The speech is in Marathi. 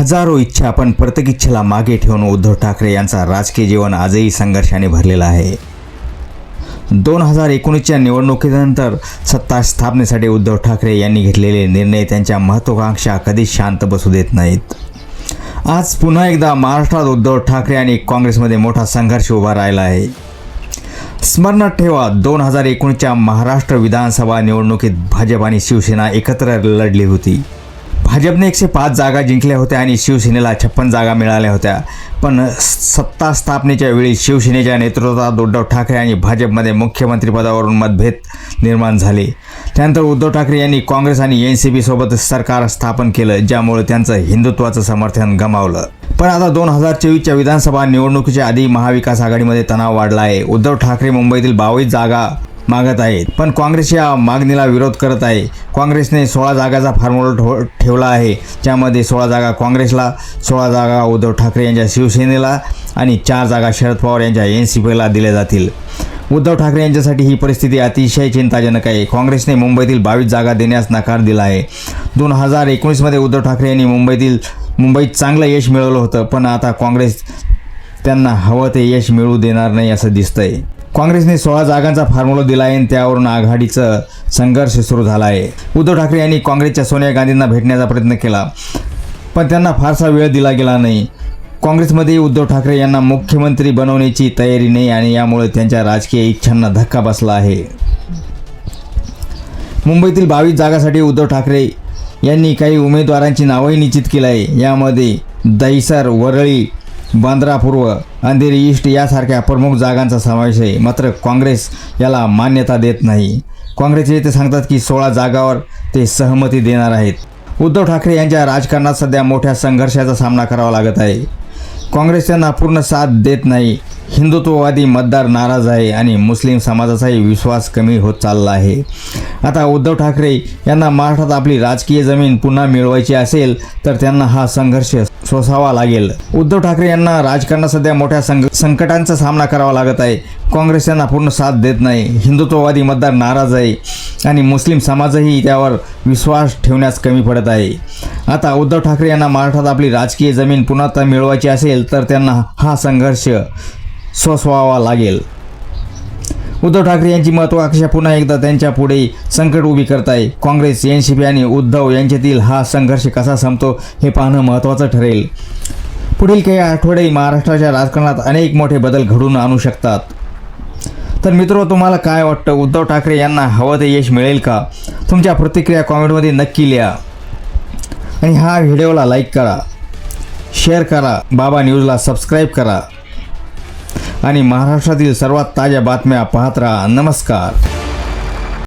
हजारो इच्छा पण प्रत्येक इच्छेला मागे ठेवून उद्धव ठाकरे यांचा राजकीय जीवन आजही संघर्षाने भरलेला आहे. दोन हजार एकोणीसच्या निवडणुकीनंतर सत्ता स्थापनेसाठी उद्धव ठाकरे यांनी घेतलेले निर्णय त्यांच्या महत्त्वाकांक्षा कधीच शांत बसू देत नाहीत. आज पुन्हा एकदा महाराष्ट्रात उद्धव ठाकरे आणि काँग्रेसमध्ये मोठा संघर्ष उभा राहिला आहे. स्मरणात ठेवा दोन हजार एकोणीसच्या महाराष्ट्र विधानसभा निवडणुकीत भाजप आणि शिवसेना एकत्र लढली होती. भाजपने एकशे पाच जागा जिंकल्या होत्या आणि शिवसेनेला छप्पन जागा मिळाल्या होत्या. पण सत्ता स्थापनेच्या वेळी शिवसेनेच्या नेतृत्वात उद्धव ठाकरे आणि भाजपमध्ये मुख्यमंत्रीपदावरून मतभेद निर्माण झाले. त्यानंतर उद्धव ठाकरे यांनी काँग्रेस आणि एन सी बीसोबत सरकार स्थापन केलं ज्यामुळे त्यांचं हिंदुत्वाचं समर्थन गमावलं. पण आता दोन हजार चोवीसच्या विधानसभा निवडणुकीच्या आधी महाविकास आघाडीमध्ये तणाव वाढला आहे. उद्धव ठाकरे मुंबईतील बावीस जागा मागत आहेत. पण काँग्रेस या मागणीला विरोध करत आहे. काँग्रेसने सोळा जागाचा फॉर्म्युला ठो ठेवला आहे. ज्यामध्ये सोळा जागा काँग्रेसला सोळा जागा उद्धव ठाकरे यांच्या शिवसेनेला आणि चार जागा शरद पवार यांच्या एन सी पीला दिल्या जातील. उद्धव ठाकरे यांच्यासाठी ही परिस्थिती अतिशय चिंताजनक आहे. काँग्रेसने मुंबईतील बावीस जागा देण्यास नकार दिला आहे. दोन हजार एकोणीसमध्ये उद्धव ठाकरे यांनी मुंबईतील मुंबईत चांगलं यश मिळवलं होतं पण आता काँग्रेस त्यांना हवं ते यश मिळू देणार नाही असं दिसतंय. काँग्रेसने सोळा जागांचा फॉर्म्युला दिला आहे आणि त्यावरून आघाडीचं संघर्ष सुरू झाला आहे उद्धव ठाकरे यांनी काँग्रेसच्या सोनिया गांधींना भेटण्याचा प्रयत्न केला पण त्यांना फारसा वेळ दिला गेला नाही. काँग्रेसमध्ये उद्धव ठाकरे यांना मुख्यमंत्री बनवण्याची तयारी नाही आणि यामुळे त्यांच्या राजकीय इच्छांना धक्का बसला आहे. मुंबईतील बावीस जागासाठी उद्धव ठाकरे यांनी काही उमेदवारांची नावंही निश्चित केली आहे. यामध्ये दहिसर वरळी बांद्रा पूर्व अंधेरी ईस्ट यासारख्या प्रमुख जागांचा समावेश आहे. मात्र काँग्रेस याला मान्यता देत नाही. काँग्रेसचे नेते सांगतात की सोळा जागावर ते सहमती देणार आहेत. उद्धव ठाकरे यांच्या राजकारणात सध्या मोठ्या संघर्षाचा सामना करावा लागत आहे. काँग्रेस त्यांना पूर्ण साथ देत नाही. हिंदुत्ववादी मतदार नाराज आहे आणि मुस्लिम समाजाचाही विश्वास कमी होत चालला आहे. आता उद्धव ठाकरे यांना महाराष्ट्रात आपली राजकीय जमीन पुन्हा मिळवायची असेल तर त्यांना हा संघर्ष सोसावा लागेल. उद्धव ठाकरे यांना राजकारणात सध्या मोठ्या संग संकटांचा सामना करावा लागत आहे. काँग्रेस यांना पूर्ण साथ देत नाही. हिंदुत्ववादी मतदार नाराज आहे आणि मुस्लिम समाजही त्यावर विश्वास ठेवण्यास कमी पडत आहे. आता उद्धव ठाकरे यांना महाराष्ट्रात आपली राजकीय जमीन पुन्हा तर मिळवायची असेल तर त्यांना हा संघर्ष सोसवावा लागेल. उद्धव ठाकरे यांची महत्वाकांक्षा पुन्हा एकदा त्यांच्या पुढे संकट उभी करत आहे. काँग्रेस एन सी पी आणि उद्धव यांच्यातील हा संघर्ष कसा संपतो हे पाहणं महत्त्वाचं ठरेल. पुढील काही आठवडे महाराष्ट्राच्या राजकारणात अनेक मोठे बदल घडून आणू शकतात. तर मित्र तुम्हाला काय वाटतं? उद्धव ठाकरे यांना हवं ते यश मिळेल का? तुमच्या प्रतिक्रिया कॉमेंटमध्ये नक्की लिहा. आणि हा व्हिडिओला लाईक करा. शेअर करा. बाबा न्यूजला सबस्क्राईब करा. आणि महाराष्ट्रातील सर्वात ताज्या बातम्या पाहत राहा. नमस्कार.